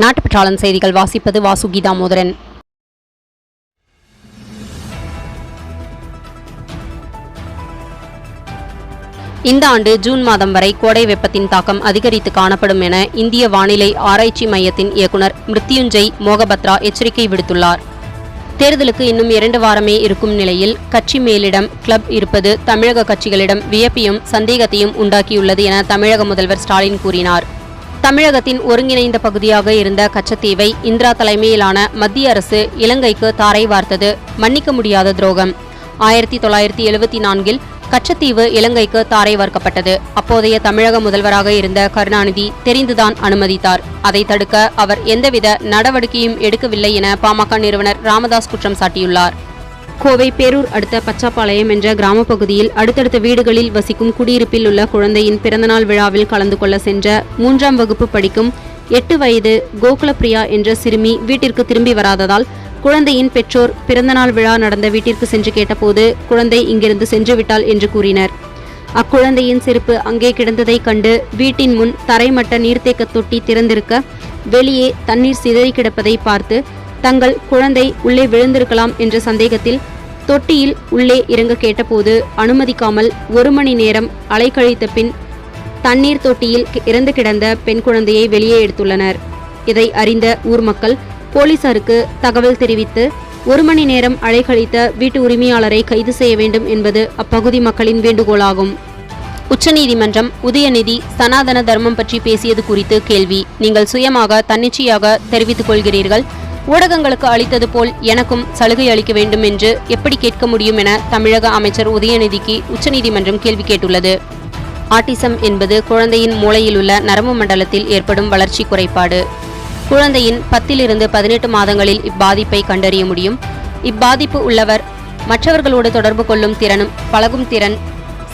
நாட்டுப்பற்றாளன் செய்திகள் வாசிப்பது வாசுகி தாமோதரன் இந்த ஆண்டு ஜூன் மாதம் வரை கோடை வெப்பத்தின் தாக்கம் அதிகரித்து காணப்படும் என இந்திய வானிலை ஆராய்ச்சி மையத்தின் இயக்குனர் மிருத்யுஞ்சய் மோகபத்ரா எச்சரிக்கை விடுத்துள்ளார். தேர்தலுக்கு இன்னும் இரண்டு வாரமே இருக்கும் நிலையில் கட்சி மேலிடம் கிளப் இருப்பது தமிழக கட்சிகளிடம் வியப்பையும் சந்தேகத்தையும் உண்டாக்கியுள்ளது என தமிழக முதல்வர் ஸ்டாலின் கூறினார். தமிழகத்தின் ஒருங்கிணைந்த பகுதியாக இருந்த கச்சத்தீவை இந்திரா தலைமையிலான மத்திய அரசு இலங்கைக்கு தாரை வார்த்தது மன்னிக்க முடியாத துரோகம். ஆயிரத்தி தொள்ளாயிரத்தி எழுபத்தி நான்கில் கச்சத்தீவு இலங்கைக்கு தாரை வார்க்கப்பட்டது. அப்போதைய தமிழக முதல்வராக இருந்த கருணாநிதி தெரிந்துதான் அனுமதித்தார். அதை தடுக்க அவர் எந்தவித நடவடிக்கையும் எடுக்கவில்லை என பாமக நிறுவனர் ராமதாஸ் குற்றம் சாட்டியுள்ளார். கோவை பேரூர் அடுத்த பச்சாப்பாளையம் என்ற கிராம பகுதியில் அடுத்தடுத்த வீடுகளில் வசிக்கும் குடியிருப்பில் உள்ள குழந்தையின் பிறந்தநாள் விழாவில் கலந்து கொள்ள சென்ற மூன்றாம் வகுப்பு படிக்கும் எட்டு வயது கோகுலப்பிரியா என்ற சிறுமி வீட்டிற்கு திரும்பி வராததால் குழந்தையின் பெற்றோர் பிறந்தநாள் விழா நடந்த வீட்டிற்கு சென்று கேட்டபோது குழந்தை இங்கிருந்து சென்றுவிட்டாள் என்று கூறினர். அக்குழந்தையின் செருப்பு அங்கே கிடந்ததைக் கண்டு வீட்டின் முன் தரைமட்ட நீர்த்தேக்க தொட்டி திறந்திருக்க வெளியே தண்ணீர் சிதறி கிடப்பதை பார்த்து தங்கள் குழந்தை உள்ளே விழுந்திருக்கலாம் என்ற சந்தேகத்தில் தொட்டியில் உள்ளே இறங்க கேட்டபோது அனுமதிக்காமல் ஒரு மணி நேரம் அலைக்கழித்த பின் தண்ணீர் தொட்டியில் இறந்து கிடந்த பெண் குழந்தையை வெளியே எடுத்துள்ளனர். இதை அறிந்த ஊர் மக்கள் போலீசாருக்கு தகவல் தெரிவித்து ஒரு மணி நேரம் அலைக்கழித்த வீட்டு உரிமையாளரை கைது செய்ய வேண்டும் என்பது அப்பகுதி மக்களின் வேண்டுகோளாகும். உச்சநீதிமன்றம் உதயநிதி சனாதன தர்மம் பற்றி பேசியது குறித்து கேள்வி. நீங்கள் சுயமாக தன்னிச்சையாக தெரிவித்துக் கொள்கிறீர்கள். ஊடகங்களுக்கு அளித்தது போல் எனக்கும் சலுகை அளிக்க வேண்டும் என்று எப்படி கேட்க முடியும் என தமிழக அமைச்சர் உதயநிதிக்கு உச்சநீதிமன்றம் கேள்வி கேட்டுள்ளது. ஆட்டிசம் என்பது குழந்தையின் மூளையில் உள்ள நரம்பு மண்டலத்தில் ஏற்படும் வளர்ச்சி குறைபாடு. குழந்தையின் பத்திலிருந்து பதினெட்டு மாதங்களில் இப்பாதிப்பை கண்டறிய முடியும். இப்பாதிப்பு உள்ளவர் மற்றவர்களோடு தொடர்பு கொள்ளும் திறனும் பழகும் திறன்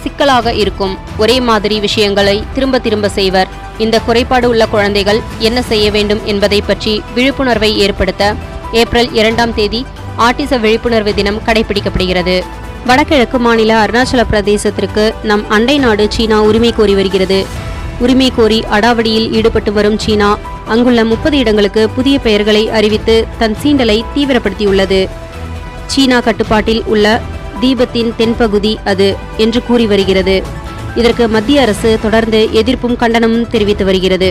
சிக்கலாக இருக்கும். ஒரே மாதிரி விஷயங்களை திரும்ப திரும்ப செய்வர். இந்த குறைபாடு உள்ள குழந்தைகள் என்ன செய்ய வேண்டும் என்பதை பற்றி விழிப்புணர்வை ஏற்படுத்த ஏப்ரல் இரண்டாம் தேதி ஆட்டிச விழிப்புணர்வு தினம் கடைபிடிக்கப்படுகிறது. வடகிழக்கு மாநில அருணாச்சல பிரதேசத்திற்கு நம் அண்டை நாடு சீனா உரிமை கோரி வருகிறது. உரிமை கோரி அடாவடியில் ஈடுபட்டு வரும் சீனா அங்குள்ள முப்பது இடங்களுக்கு புதிய பெயர்களை அறிவித்து தன் சீண்டலை தீவிரப்படுத்தியுள்ளது. சீனா கட்டுப்பாட்டில் உள்ள தீபத்தின் தென்பகுதி அது என்று கூறி வருகிறது. இதற்கு மத்திய அரசு தொடர்ந்து எதிர்ப்பும் கண்டனமும் தெரிவித்து வருகிறது.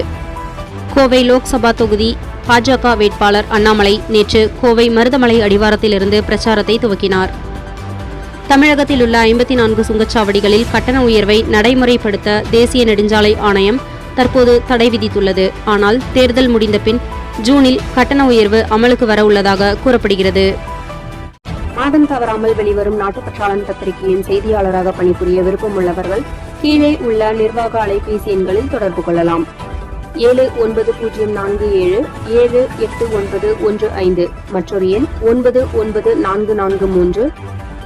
கோவை லோக்சபா தொகுதி பாஜக வேட்பாளர் அண்ணாமலை நேற்று கோவை மருதமலை அடிவாரத்திலிருந்து பிரச்சாரத்தை துவக்கினார். தமிழகத்தில் உள்ள ஐம்பத்தி நான்கு சுங்கச்சாவடிகளில் கட்டண உயர்வை நடைமுறைப்படுத்த தேசிய நெடுஞ்சாலை ஆணையம் தற்போது தடை விதித்துள்ளது. ஆனால் தேர்தல் முடிந்த பின் ஜூனில் கட்டண உயர்வு அமலுக்கு வர உள்ளதாக கூறப்படுகிறது. மாதம் தவறாமல் வெளிவரும் நாட்டுப்பற்றாளன் பத்திரிகையின் செய்தியாளராக பணிபுரிய விருப்பம் உள்ளவர்கள் கீழே உள்ள நிர்வாக அலைபேசி எண்களில் தொடர்பு கொள்ளலாம். ஏழு ஒன்பது பூஜ்ஜியம் நான்கு ஏழு ஏழு எட்டு ஒன்பது ஒன்று ஐந்து மற்றொரு எண் ஒன்பது ஒன்பது நான்கு நான்கு மூன்று